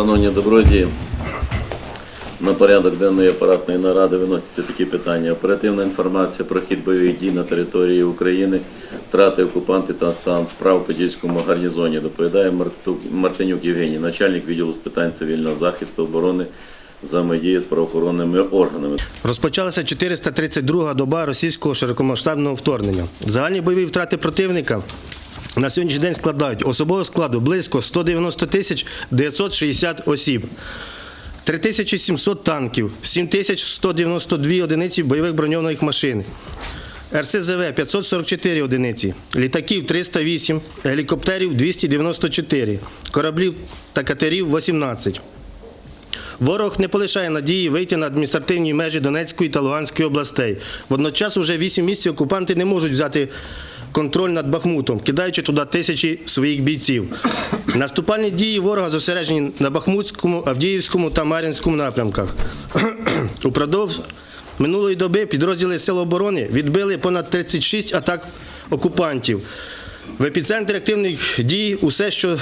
Шановні добродії, на порядок денної апаратної наради виносяться такі питання. Оперативна інформація про хід бойових дій на території України, втрати окупанти та стан справ у Подільському гарнізоні. Доповідає Мартинюк Євгеній, начальник відділу з питань цивільного захисту, оборони, взаємодії з правоохоронними органами. Розпочалася 432-га доба російського широкомасштабного вторгнення. Загальні бойові втрати противника на сьогоднішній день складають особового складу близько 190 тисяч 960 осіб. 3700 танків, 7192 одиниці бойових броньованих машин, РСЗВ 544 одиниці, літаків 308, гелікоптерів 294, кораблів та катерів 18. Ворог не полишає надії вийти на адміністративні межі Донецької та Луганської областей. Водночас уже 8 місяців окупанти не можуть взяти контроль над Бахмутом, кидаючи туди тисячі своїх бійців. Наступальні дії ворога зосереджені на Бахмутському, Авдіївському та Мар'їнському напрямках. Упродовж минулої доби підрозділи Сил оборони відбили понад 36 атак окупантів. В епіцентрі активних дій усе, що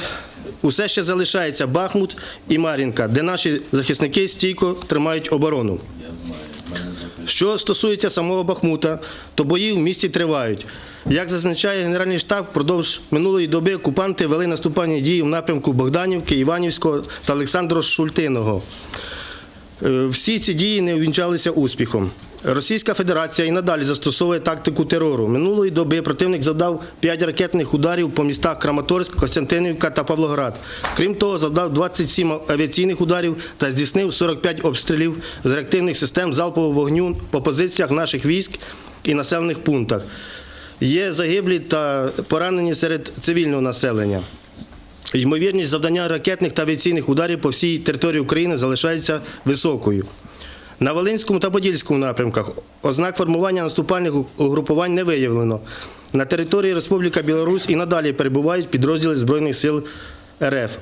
усе ще залишається Бахмут і Мар'їнка, де наші захисники стійко тримають оборону. Що стосується самого Бахмута, то бої в місті тривають. Як зазначає Генеральний штаб, впродовж минулої доби окупанти вели наступальні дії в напрямку Богданівки, Іванівського та Олександро Шультиного. Е, Всі ці дії не увінчалися успіхом. Російська Федерація і надалі застосовує тактику терору. Минулої доби противник завдав 5 ракетних ударів по містах Краматорськ, Костянтинівка та Павлоград. Крім того, завдав 27 авіаційних ударів та здійснив 45 обстрілів з реактивних систем залпового вогню по позиціях наших військ і населених пунктах. Є загиблі та поранені серед цивільного населення. Ймовірність завдання ракетних та авіаційних ударів по всій території України залишається високою. На Волинському та Подільському напрямках ознак формування наступальних угрупувань не виявлено. На території Республіка Білорусь і надалі перебувають підрозділи Збройних сил РФ.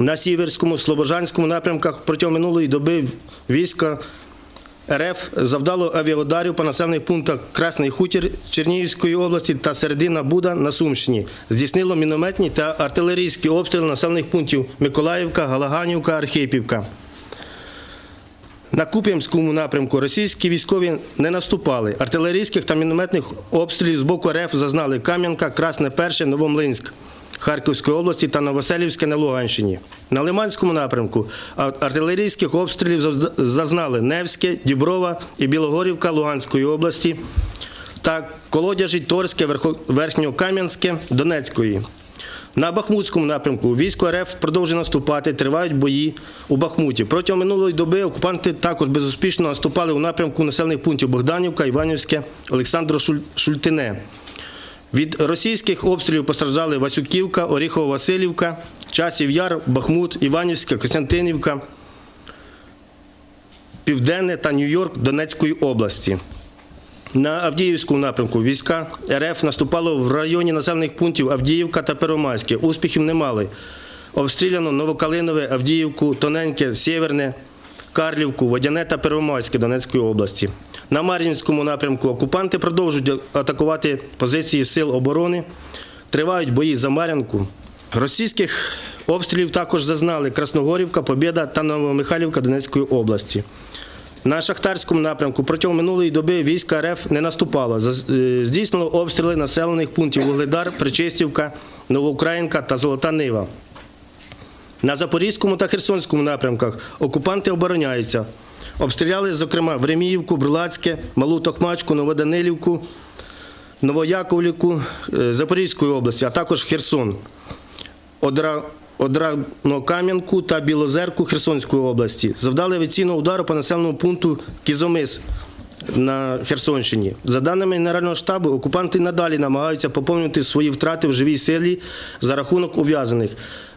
На Сіверському, Слобожанському напрямках протягом минулої доби війська РФ завдало авіаударів по населених пунктах Красний Хутір Чернігівської області та Середина Буда на Сумщині. Здійснило мінометні та артилерійські обстріли населених пунктів Миколаївка, Галаганівка, Архипівка. На Куп'янському напрямку російські військові не наступали. Артилерійських та мінометних обстрілів з боку РФ зазнали Кам'янка, Красне Перше, Новомлинськ. Харківської області та Новоселівське на Луганщині. На Лиманському напрямку артилерійських обстрілів зазнали Невське, Діброва і Білогорівка Луганської області та Колодяжі, Торське, Верхньокам'янське Донецької. На Бахмутському напрямку військо РФ продовжує наступати, тривають бої у Бахмуті. Протягом минулої доби окупанти також безуспішно наступали у напрямку населених пунктів Богданівка, Іванівське, Олександро Шультине. Від російських обстрілів постраждали Васюківка, Оріхово-Василівка, Часів Яр, Бахмут, Іванівська, Костянтинівка, Південне та Нью-Йорк Донецької області. На Авдіївському напрямку війська РФ наступало в районі населених пунктів Авдіївка та Первомайське. Успіхів не мали. Обстріляно Новокалинове, Авдіївку, Тоненьке, Сєверне, Карлівку, Водяне та Первомайське Донецької області. На Мар'їнському напрямку окупанти продовжують атакувати позиції сил оборони. Тривають бої за Мар'янку. Російських обстрілів також зазнали Красногорівка, Побєда та Новомихайлівка Донецької області. На Шахтарському напрямку протягом минулої доби війська РФ не наступало. Е, Здійснило обстріли населених пунктів Вугледар, Причистівка, Новоукраїнка та Золота Нива. На Запорізькому та Херсонському напрямках окупанти обороняються. Обстріляли, зокрема, Времіївку, Брлацьке, Малу Токмачку, Новоданилівку, Новояковлівку е, Запорізької області, а також Херсон. Одра... Одранокам'янку та Білозерку Херсонської області. Завдали авіаційного удару по населеному пункту Кізомис на Херсонщині. За даними Генерального штабу, окупанти надалі намагаються поповнити свої втрати в живій силі за рахунок ув'язаних.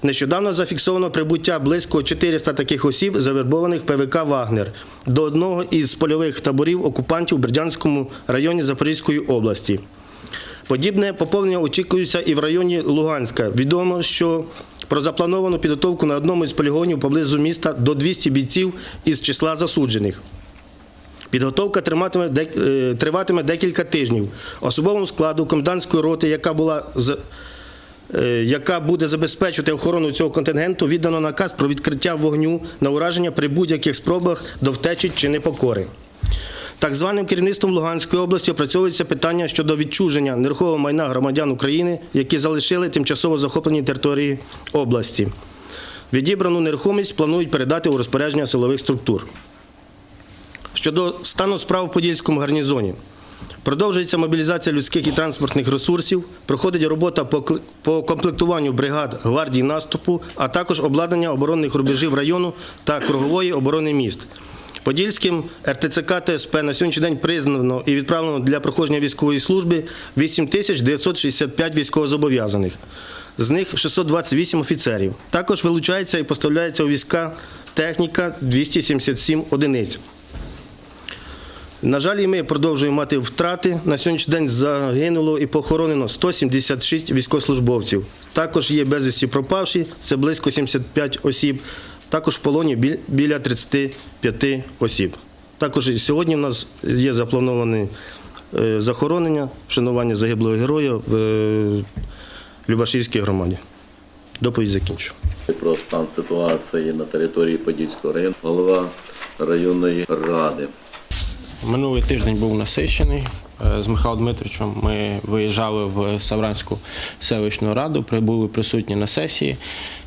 Нещодавно зафіксовано прибуття близько 400 таких осіб, завербованих ПВК Вагнер, до одного із польових таборів окупантів у Бердянському районі Запорізької області. Подібне поповнення очікується і в районі Луганська. Відомо, що про заплановану підготовку на одному із полігонів поблизу міста до 200 бійців із числа засуджених. Підготовка е, триватиме декілька тижнів. Особовому складу комендантської роти, яка була з е, яка буде забезпечувати охорону цього контингенту, віддано наказ про відкриття вогню на ураження при будь-яких спробах до втечі чи непокори. Так званим керівництвом Луганської області опрацьовується питання щодо відчуження нерухомого майна громадян України, які залишили тимчасово захоплені території області. Відібрану нерухомість планують передати у розпорядження силових структур. Щодо стану справ в Подільському гарнізоні. Продовжується мобілізація людських і транспортних ресурсів, проходить робота по комплектуванню бригад гвардії наступу, а також обладнання оборонних рубежів району та кругової оборони міст. Подільським РТЦК ТСП на сьогоднішній день признано і відправлено для проходження військової служби 8965 військовозобов'язаних. З них 628 офіцерів. Також вилучається і поставляється у війська техніка 277 одиниць. На жаль, і ми продовжуємо мати втрати. На сьогоднішній день загинуло і похоронено 176 військовослужбовців. Також є безвісті пропавші, це близько 75 осіб. Також в полоні біля 35 осіб. Також і сьогодні в нас є заплановане захоронення, вшанування загиблого героя в е, Любашівській громаді. Доповідь закінчу. Про стан ситуації на території Подільського району, голова районної ради. Минулий тиждень був насичений. Е, З Михайлом Дмитричем ми виїжджали в Савранську селищну раду, прибули присутні на сесії.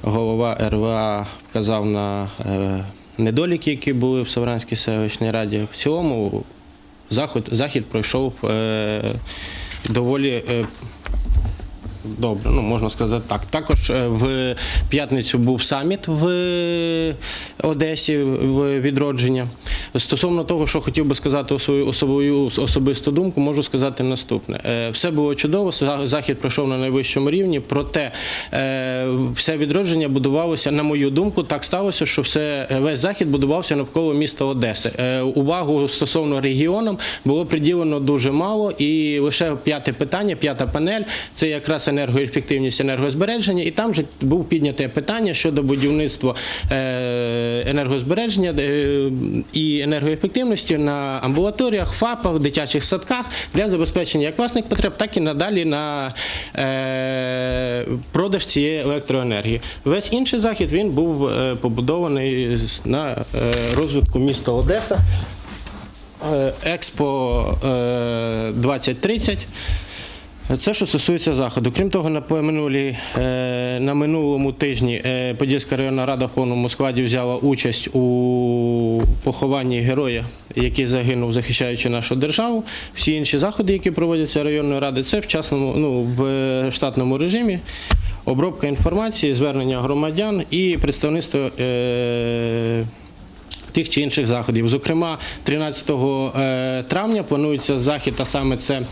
Голова РВА вказав на е, недоліки, які були в Савранській селищній раді. В цілому захід, захід пройшов е, доволі Добре, ну можна сказати так. Також е, в п'ятницю був саміт в Одесі в відродження. Стосовно того, що хотів би сказати свою особову особисту думку, можу сказати наступне: Е, все було чудово, захід пройшов на найвищому рівні. Проте е, все відродження будувалося, на мою думку, так сталося, що все весь захід будувався навколо міста Одеси. Увагу стосовно регіонам було приділено дуже мало, і лише п'яте питання, п'ята панель це якраз енергоефективність, енергозбереження. І там же був підняте питання щодо будівництва е, енергозбереження е, і енергоефективності на амбулаторіях, ФАПах, дитячих садках для забезпечення як власних потреб, так і надалі на е, продаж цієї електроенергії. Весь інший захід він був побудований на розвитку міста Одеса. Експо е, 2030. Це що стосується заходу. Крім того, на минулі, е, на минулому тижні е, Подільська районна рада в повному складі взяла участь у похованні героя, який загинув, захищаючи нашу державу. Всі інші заходи, які проводяться районною радою, це в частному, ну, в штатному режимі. Обробка інформації, звернення громадян і представництво. Е, тих чи інших заходів. Зокрема, 13 е, травня планується захід, а саме це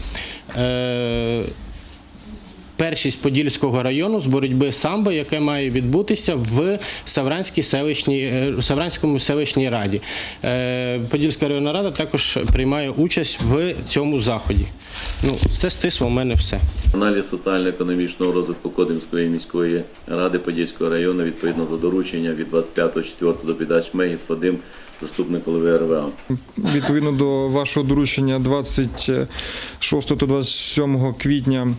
е, першість Подільського району з боротьби самбо, яке має відбутися в Савранській селищній, е, Савранському селищній раді. Е, Подільська районна рада також приймає участь в цьому заході. Ну, це стисло у мене все. Аналіз соціально-економічного розвитку Кодимської міської ради Подільського району відповідно за доручення від 25.04 до підач Мегіс Вадим, заступник голови РВА. Відповідно до вашого доручення 26 та 27 квітня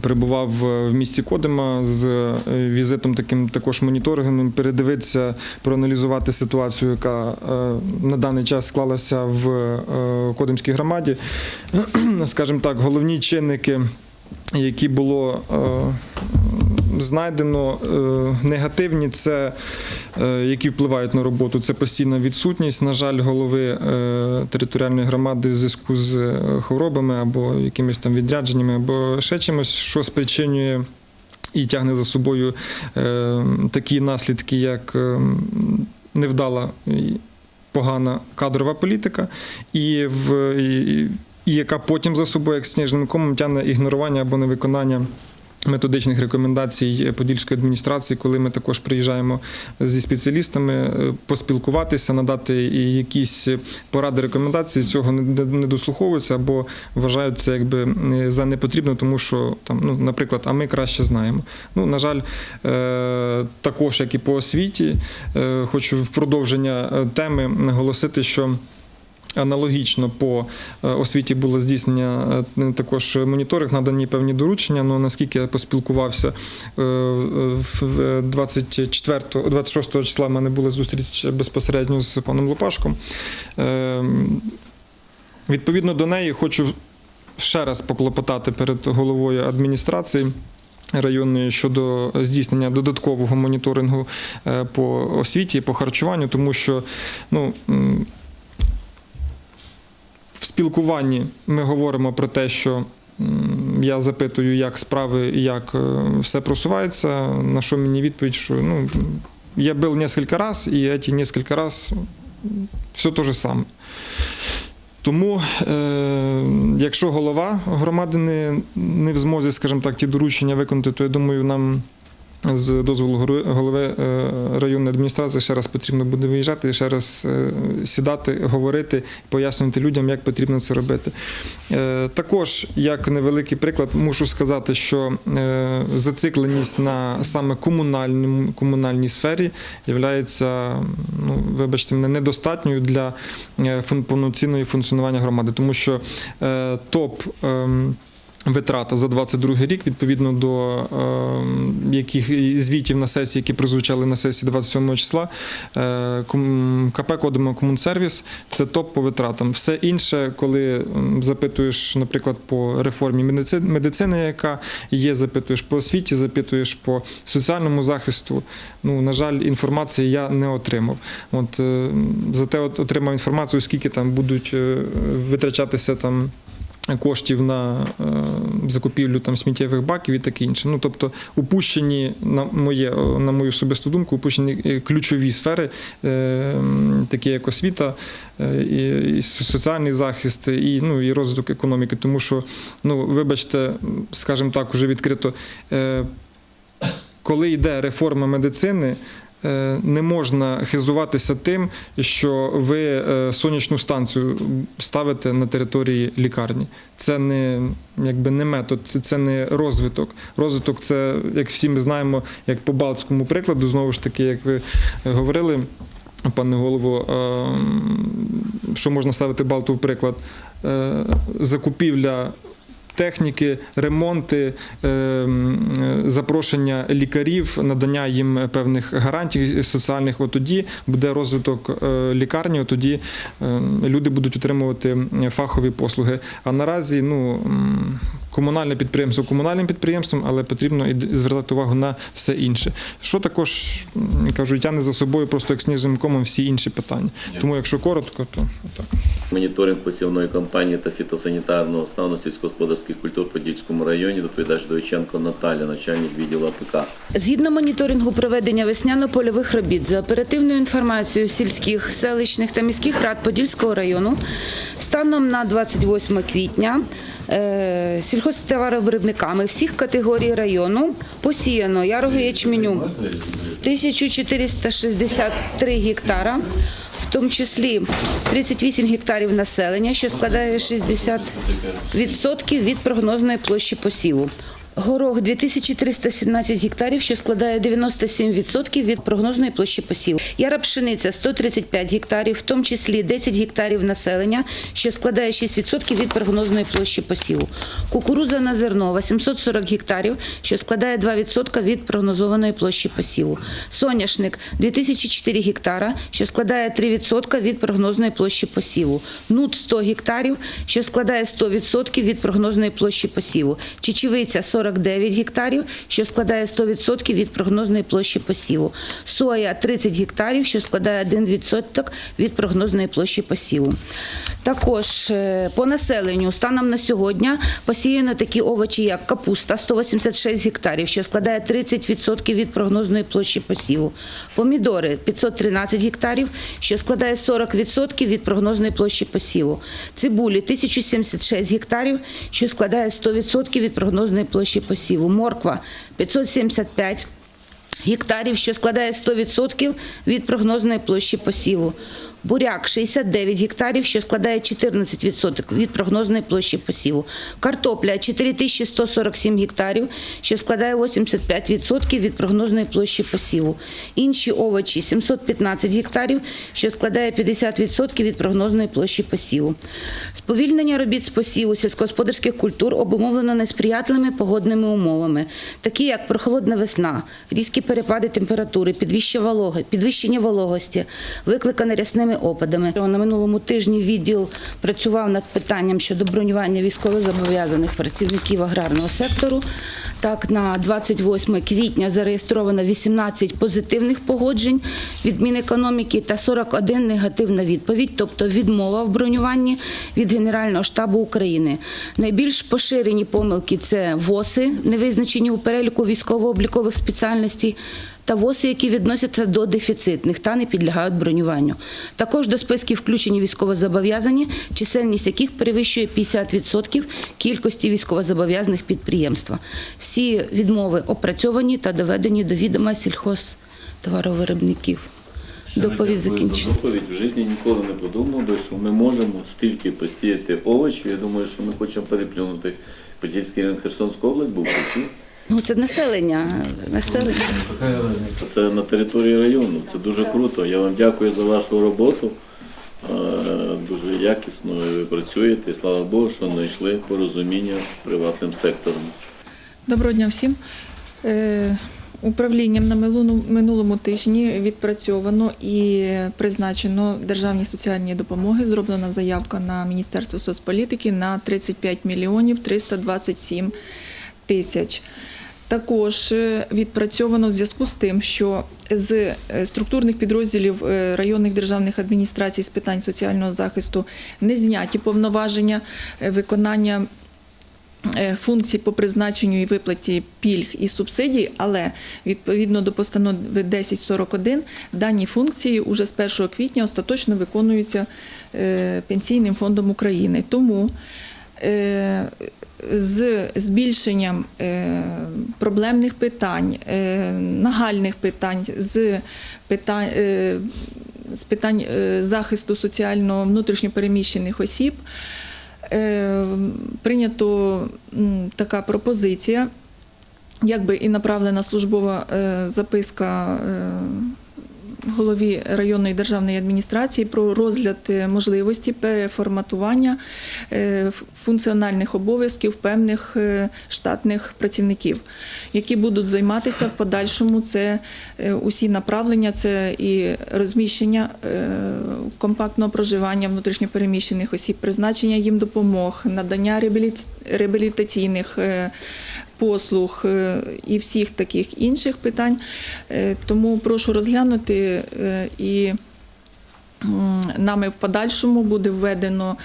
перебував в місті Кодима з е, візитом таким також моніторингом, передивитися, проаналізувати ситуацію, яка е, на даний час склалася в е, Кодимській громаді. Скажімо так, головні чинники, які було е, знайдено е, негативні, це е, які впливають на роботу. Це постійна відсутність, на жаль, голови е, територіальної громади в зв'язку з хворобами або якимись там відрядженнями, або ще чимось, що спричинює. І тягне за собою е, такі наслідки, як е, невдала погана кадрова політика, і, в, і, і яка потім за собою, як сніжним комом, тягне ігнорування або невиконання методичних рекомендацій Подільської адміністрації, коли ми також приїжджаємо зі спеціалістами е, поспілкуватися, надати якісь поради рекомендації, цього не- дослуховуються або вважають це якби за непотрібно, тому що там, ну, наприклад, а ми краще знаємо. Ну, на жаль, е, також як і по освіті, е, хочу в продовження теми наголосити, що Аналогічно по е, освіті було здійснення е, також моніторинг, надані певні доручення. Ну наскільки я поспілкувався е, в 24, 26 числа в мене була зустріч безпосередньо з паном Лопашком. Е, Відповідно до неї хочу ще раз поклопотати перед головою адміністрації. Районної щодо здійснення додаткового моніторингу е, по освіті, по харчуванню, тому що ну, в спілкуванні ми говоримо про те, що я запитую, як справи і як е, все просувається. На що мені відповідь, що ну, я був кілька разів, і ці кілька разів все те же саме. Тому, е, якщо голова громади не, не в змозі, скажімо так, ті доручення виконати, то я думаю, нам з дозволу голови е, районної адміністрації ще раз потрібно буде виїжджати, ще раз е, сідати, говорити, пояснювати людям, як потрібно це робити. Е, Також, як невеликий приклад, мушу сказати, що зацикленість на саме комунальному комунальній сфері є, ну, вибачте мене, недостатньою для повноцінного функціонування громади, тому що топ. Ем, Витрата за 22 рік відповідно до е, яких звітів на сесії, які прозвучали на сесії 27 числа. Е, КП Кодимо Комунсервіс це топ по витратам. Все інше, коли запитуєш, наприклад, по реформі медици- медицини, яка є, запитуєш по освіті, запитуєш по соціальному захисту. Ну на жаль, інформації я не отримав. От е, зате от отримав інформацію, скільки там будуть е, витрачатися там коштів на е, закупівлю там сміттєвих баків і таке інше. Ну тобто упущені на моє на мою особисту думку, упущені е, ключові сфери, е, такі як освіта, е, і, соціальний захист, і ну і розвиток економіки. Тому що, ну вибачте, скажімо так, уже відкрито. Е, коли йде реформа медицини, е, не можна хизуватися тим, що ви е, сонячну станцію ставите на території лікарні. Це не якби не метод, це, це не розвиток. Розвиток це, як всі ми знаємо, як по балтському прикладу, знову ж таки, як ви е, говорили. Пане голово, е, що можна ставити Балту в приклад? Е, Закупівля техніки, ремонти, е, м, е, запрошення лікарів, надання їм певних гарантій соціальних. От тоді буде розвиток е, лікарні, тоді е, люди будуть отримувати фахові послуги. А наразі ну, комунальне підприємство комунальним підприємством, але потрібно і звертати увагу на все інше. Що також м, кажу, тягне за собою просто як сніжним комом всі інші питання. Тому, якщо коротко, то так. Моніторинг посівної кампанії та фітосанітарного стану сільськогосподарських культур в Подільському районі доповідач Довиченко Наталя, начальник відділу АПК. Згідно моніторингу проведення весняно-польових робіт за оперативною інформацією сільських, селищних та міських рад Подільського району станом на 28 квітня сільхозтоваровиробниками всіх категорій району посіяно ярого ячменю 1463 гектара, в тому числі 38 гектарів населення, що складає 60% від прогнозної площі посіву. Горох 2317 гектарів, що складає 97% від прогнозної площі посіву. Яра пшениця 135 гектарів, в тому числі 10 гектарів населення, що складає 6% від прогнозної площі посіву. Кукуруза на зерно 840 гектарів, що складає 2% від прогнозованої площі посіву. Соняшник 2004 гектара, що складає 3% від прогнозної площі посіву. Нут 100 гектарів, що складає 100% від прогнозної площі посіву. Чечевиця 49 гектарів, що складає 100% від прогнозної площі посіву. Соя 30 гектарів, що складає 1% від прогнозної площі посіву. Також е, по населенню станом на сьогодні посіяно такі овочі, як капуста 186 гектарів, що складає 30% від прогнозної площі посіву. Помідори 513 гектарів, що складає 40% від прогнозної площі посіву. Цибулі 1076 гектарів, що складає 100% від прогнозної площі посіву. Морква 575 гектарів, що складає 100% від прогнозної площі посіву. Буряк 69 гектарів, що складає 14% від прогнозної площі посіву, картопля 4147 гектарів, що складає 85% від прогнозної площі посіву, інші овочі 715 гектарів, що складає 50% від прогнозної площі посіву. Сповільнення робіт з посіву сільськогосподарських культур обумовлено несприятливими погодними умовами, такі як прохолодна весна, різкі перепади температури, підвищення вологості, викликане рясними опадами. На минулому тижні відділ працював над питанням щодо бронювання військовозобов'язаних працівників аграрного сектору. Так, на 28 квітня зареєстровано 18 позитивних погоджень від Мінекономіки та 41 негативна відповідь, тобто відмова в бронюванні від Генерального штабу України. Найбільш поширені помилки це ВОСи, не визначені у переліку військово-облікових спеціальностей, та ВОСи, які відносяться до дефіцитних та не підлягають бронюванню. Також до списків включені військовозобов'язані, чисельність яких перевищує 50% кількості військовозобов'язаних підприємства. Всі відмови опрацьовані та доведені до відома сільхозтоваровиробників. Доповідь закінчена. Доповідь в житті ніколи не подумав що ми можемо стільки посіяти овочів. Я думаю, що ми хочемо переплюнути Подільський район Херсонську область, був всі. Ну, це населення. населення. Це на території району. Це дуже круто. Я вам дякую за вашу роботу. Е, Дуже якісно ви працюєте. І слава Богу, що знайшли порозуміння з приватним сектором. Доброго дня всім. Е, Управлінням на минулому- минулому тижні відпрацьовано і призначено державні соціальні допомоги. Зроблена заявка на Міністерство соцполітики на 35 мільйонів 327 тисяч. Також е, відпрацьовано в зв'язку з тим, що з е, структурних підрозділів е, районних державних адміністрацій з питань соціального захисту не зняті повноваження виконання функцій по призначенню і виплаті пільг і субсидій, але відповідно до постанови 1041 дані функції уже з 1 квітня остаточно виконуються Пенсійним фондом України. Тому з збільшенням е, проблемних питань, е, нагальних питань, з питань, е, з питань захисту соціально внутрішньопереміщених осіб прийнято така пропозиція, якби і направлена службова записка голові районної державної адміністрації про розгляд е, можливості переформатування е, функціональних обов'язків певних е, штатних працівників, які будуть займатися в подальшому. Це усі направлення, це і розміщення компактного проживання внутрішньопереміщених осіб, призначення їм допомог, надання реабіліт- реабілітаційних послуг е, і всіх таких інших питань. Е, Тому прошу розглянути е, і нами в подальшому буде введено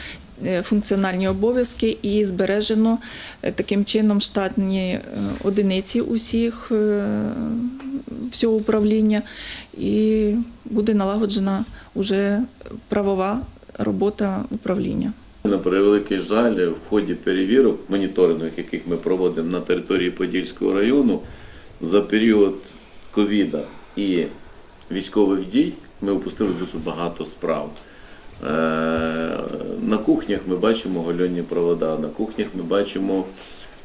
функціональні обов'язки і збережено таким чином штатні одиниці усіх всього управління, і буде налагоджена уже правова робота управління. На превеликий жаль, в ході перевірок, моніторингових, яких ми проводимо на території Подільського району, за період ковіда і військових дій ми опустили дуже багато справ. Е, На кухнях ми бачимо гольонні провода, на кухнях ми бачимо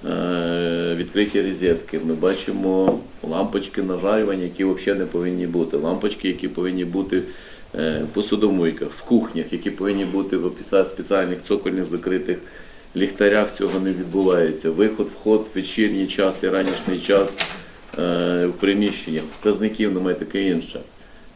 е, відкриті розетки, ми бачимо лампочки нажарювання, які взагалі не повинні бути, лампочки, які повинні бути посудомийках, в кухнях, які повинні бути в спеціальних цокольних закритих ліхтарях, цього не відбувається. Виход, вход, вечірній час і ранішній час е, в приміщеннях, вказників немає таке інше.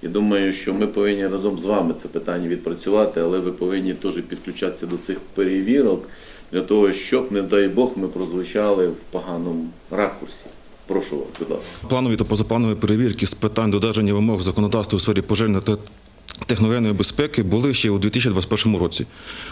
Я думаю, що ми повинні разом з вами це питання відпрацювати, але ви повинні теж підключатися до цих перевірок для того, щоб, не дай Бог, ми прозвучали в поганому ракурсі. Прошу вас, будь ласка. Планові та позапланові перевірки з питань додержання вимог законодавства у сфері пожежної та техногенної безпеки були ще у 2021 році.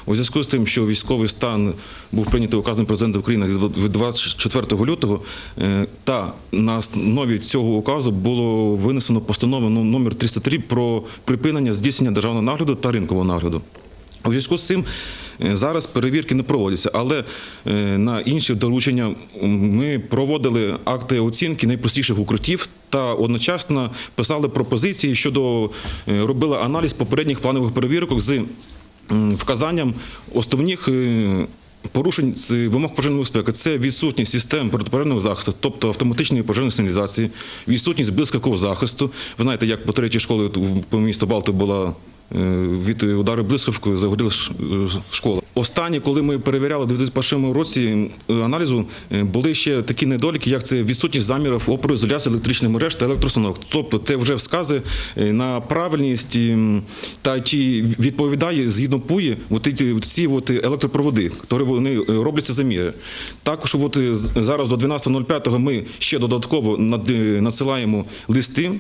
У зв'язку з тим, що військовий стан був прийнятий указом президента України від 24 лютого, е, та на основі цього указу було винесено постанову ну, номер 303 про припинення здійснення державного нагляду та ринкового нагляду. У зв'язку з цим Зараз перевірки не проводяться, але е, на інші доручення ми проводили акти оцінки найпростіших укриттів та одночасно писали пропозиції щодо е, робили аналіз попередніх планових перевірок з вказанням основних. е, Порушень вимог пожежної безпеки це відсутність систем протипожежного захисту, тобто автоматичної пожежної сигналізації, відсутність блискавкового захисту. Ви знаєте, як по третій школі по місту Балти була е, від удару блискавкою загоріла е, школа. Останнє, коли ми перевіряли у 2001 році е, аналізу, е, були ще такі недоліки, як це відсутність замірів опору ізоляції електричних мереж та електроустановок. Тобто, це вже вкази е, на правильність та чи відповідає згідно ПУї ці, от електропроводи, які вони е, робляться заміри. Також от е, зараз до 12.05 ми ще додатково над- е, надсилаємо листи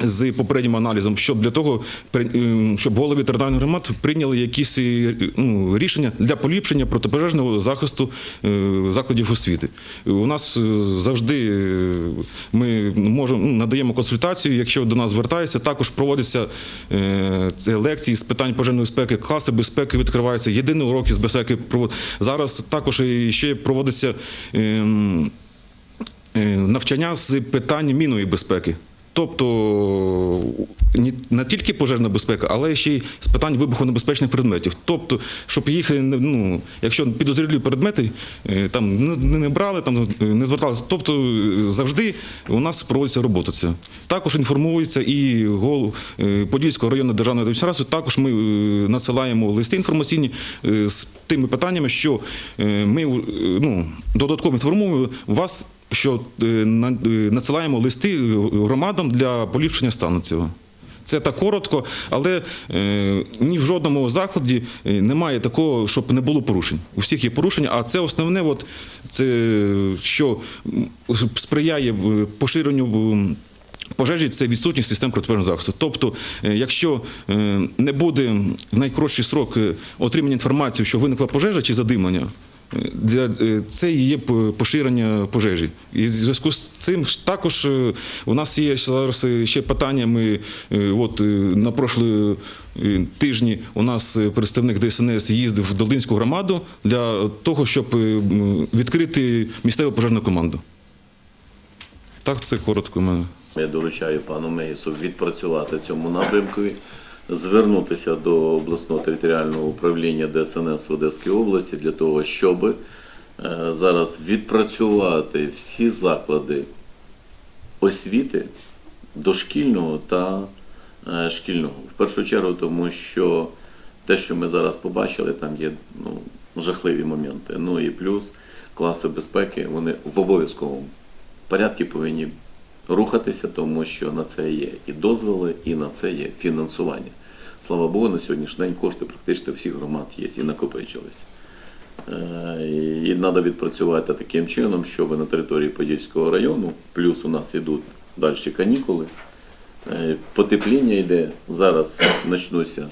з попереднім аналізом, щоб для того, ем, щоб голови територіальних громад прийняли якісь е, ну, рішення для поліпшення протипожежного захисту е, закладів освіти. У нас е, завжди ми можемо ну, надаємо консультацію, якщо до нас звертаються. Також проводяться лекції з питань пожежної безпеки, класи безпеки відкриваються, єдині уроки з безпеки. Зараз також ще проводиться. ем, навчання з питань мінної безпеки. Тобто не тільки пожежна безпека, але ще й з питань вибухонебезпечних предметів. Тобто, щоб їх ну, якщо підозрілі предмети е, там не, брали, там не зверталися. Тобто е, завжди у нас проводиться робота. Ця. Також інформується і голов е, Подільського районної державної адміністрації. Також ми надсилаємо листи інформаційні з тими питаннями, що ми ну, додатково інформуємо вас що е, на- е, надсилаємо листи громадам для поліпшення стану цього. Це так коротко, але е, ні в жодному закладі е, немає такого, щоб не було порушень. У всіх є порушення, а це основне, от, це що сприяє е, поширенню. Пожежі це відсутність систем протипожежного захисту. Тобто, е, якщо е, не буде в найкоротший срок е, отримання інформації, що виникла пожежа чи задимлення, е, е, це і є поширення пожежі. І в зв'язку з цим також е, у нас є зараз е, ще питання. Ми е, от е, на прошлі е, тижні у нас е, представник ДСНС їздив в Долинську громаду для того, щоб е, відкрити місцеву пожежну команду. Так, це коротко в мене. Я доручаю пану Меїсу відпрацювати в цьому напрямку, звернутися до обласного територіального управління ДСНС в Одеській області для того, щоб е, зараз відпрацювати всі заклади освіти дошкільного та е, шкільного. В першу чергу, тому що те, що ми зараз побачили, там є ну, жахливі моменти. Ну і плюс класи безпеки, вони в обов'язковому порядку повинні рухатися, тому що на це є і дозволи, і на це є фінансування. Слава Богу, на сьогоднішній день кошти практично всіх громад є і накопичились. Е, І треба відпрацювати таким чином, щоб на території Подільського району, плюс у нас йдуть далі канікули, е, потепління йде, зараз почнуться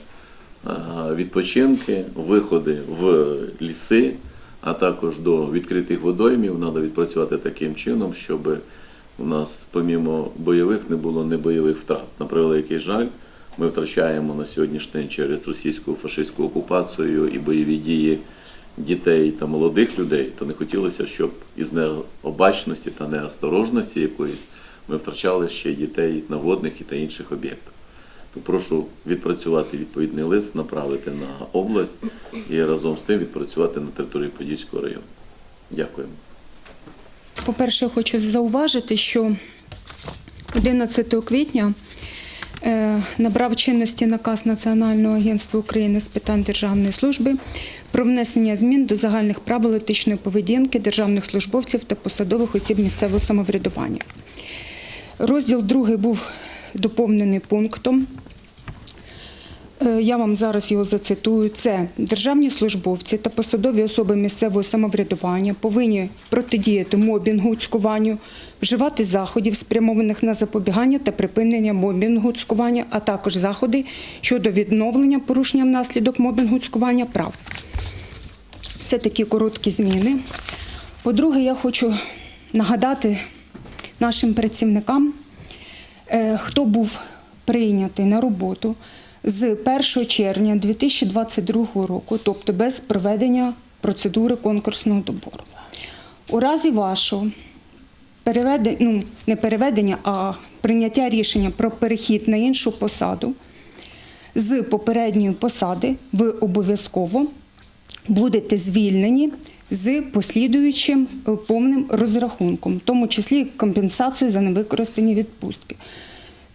е, відпочинки, виходи в ліси, а також до відкритих водоймів треба відпрацювати таким чином, щоб у нас, помімо бойових, не було небойових втрат. На превеликий жаль, ми втрачаємо на сьогоднішній день через російську фашистську окупацію і бойові дії дітей та молодих людей, то не хотілося, щоб із необачності та неосторожності якоїсь ми втрачали ще дітей на водних і та інших об'єктах. То прошу відпрацювати відповідний лист, направити на область і разом з тим відпрацювати на території Подільського району. Дякуємо. По-перше, хочу зауважити, що 11 квітня набрав чинності наказ Національного агентства України з питань державної служби про внесення змін до загальних правил етичної поведінки державних службовців та посадових осіб місцевого самоврядування. Розділ 2 був доповнений пунктом. Е, Я вам зараз його зацитую. Це державні службовці та посадові особи місцевого самоврядування повинні протидіяти мобінгу, цькуванню, вживати заходів, спрямованих на запобігання та припинення мобінгу, цькування, а також заходи щодо відновлення порушення внаслідок мобінгу, цькування прав. Це такі короткі зміни. По-друге, я хочу нагадати нашим працівникам, е, хто був прийнятий на роботу з 1 червня 2022 року, тобто без проведення процедури конкурсного добору. У разі вашого переведення, ну, не переведення, а прийняття рішення про перехід на іншу посаду з попередньої посади ви обов'язково будете звільнені з послідуючим е, повним розрахунком, в тому числі компенсацією за невикористані відпустки.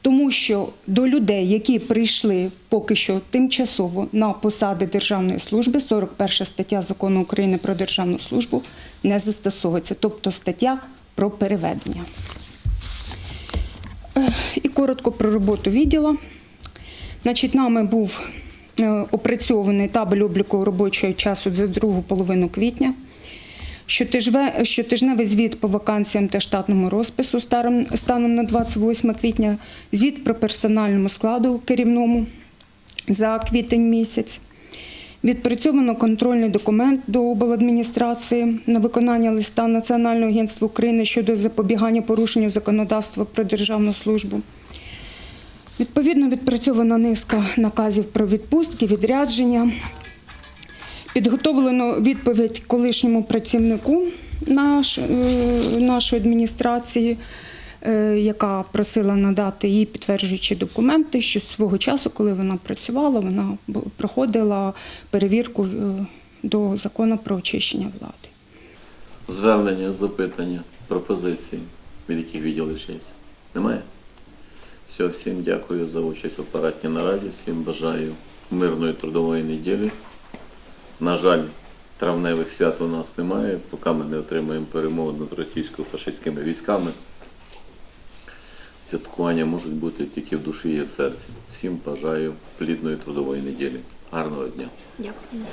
Тому що до людей, які прийшли поки що тимчасово на посади державної служби, 41 стаття закону України про державну службу не застосовується, тобто стаття про переведення. Е, І коротко про роботу відділу. Значить, нами був е, опрацьований табель обліку робочого часу за другу половину квітня. Щотижневий звіт по вакансіям та штатному розпису станом на 28 квітня, звіт про персональному складу керівному за квітень місяць. Відпрацьовано контрольний документ до обладміністрації на виконання листа Національного агентства України щодо запобігання порушенню законодавства про державну службу. Відповідно, відпрацьована низка наказів про відпустки, відрядження. Підготовлено відповідь колишньому працівнику е, нашої адміністрації, яка просила надати їй підтверджуючі документи, що свого часу, коли вона працювала, вона проходила перевірку е, до закону про очищення влади. Звернення, запитання, пропозиції, від яких відділів чимось? Немає? Все, всім дякую за участь в апаратній нараді, всім бажаю мирної трудової неділі. На жаль, травневих свят у нас немає, поки ми не отримаємо перемогу над російсько-фашистськими військами. Святкування можуть бути тільки в душі і в серці. Всім бажаю плідної трудової неділі. Гарного дня! Дякую.